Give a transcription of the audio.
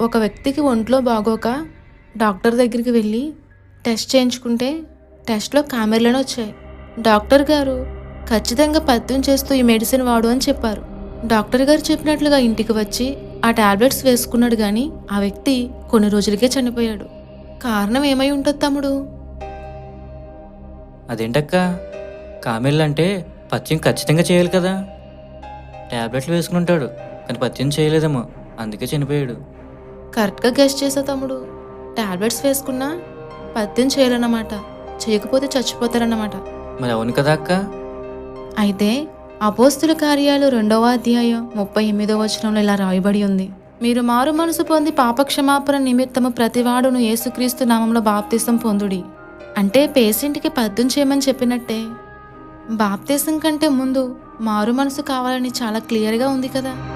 ఒక వ్యక్తికి ఒంట్లో బాగోక డాక్టర్ దగ్గరికి వెళ్ళి టెస్ట్ చేయించుకుంటే టెస్ట్లో కామెర్లను వచ్చాయి. డాక్టర్ గారు ఖచ్చితంగా పద్యం చేస్తూ ఈ మెడిసిన్ వాడు అని చెప్పారు. డాక్టర్ గారు చెప్పినట్లుగా ఇంటికి వచ్చి ఆ టాబ్లెట్స్ వేసుకున్నాడు కానీ ఆ వ్యక్తి కొన్ని రోజులకే చనిపోయాడు. కారణం ఏమై ఉంటుంది తమ్ముడు? అదేంటక్క? కామెళ్ళు అంటే పత్యం ఖచ్చితంగా చేయాలి కదా. ట్యాబ్లెట్లు వేసుకుని ఉంటాడు కానీ పత్యం చేయలేదేమో అందుకే చనిపోయాడు. కరెక్ట్గా గెస్ట్ చేసా తమ్ముడు. టాబ్లెట్స్ వేసుకున్నా పత్యం చేయాలన్నమాట. చేయకపోతే చచ్చిపోతారన్నమాట. మరి అవును కదా అక్క? అయితే అపోస్తుల కార్యాలు రెండవ అధ్యాయం ముప్పై ఎనిమిదవ వచనంలో ఇలా రాయబడి ఉంది. మీరు మారు మనసు పొంది పాపక్షమాపణ నిమిత్తము ప్రతివాడును యేసుక్రీస్తు నామంలో బాప్తిసం పొందుడి. అంటే పేషెంట్కి పద్యం చేయమని చెప్పినట్టే. బాప్తిసం కంటే ముందు మారు మనసు కావాలని చాలా క్లియర్గా ఉంది కదా.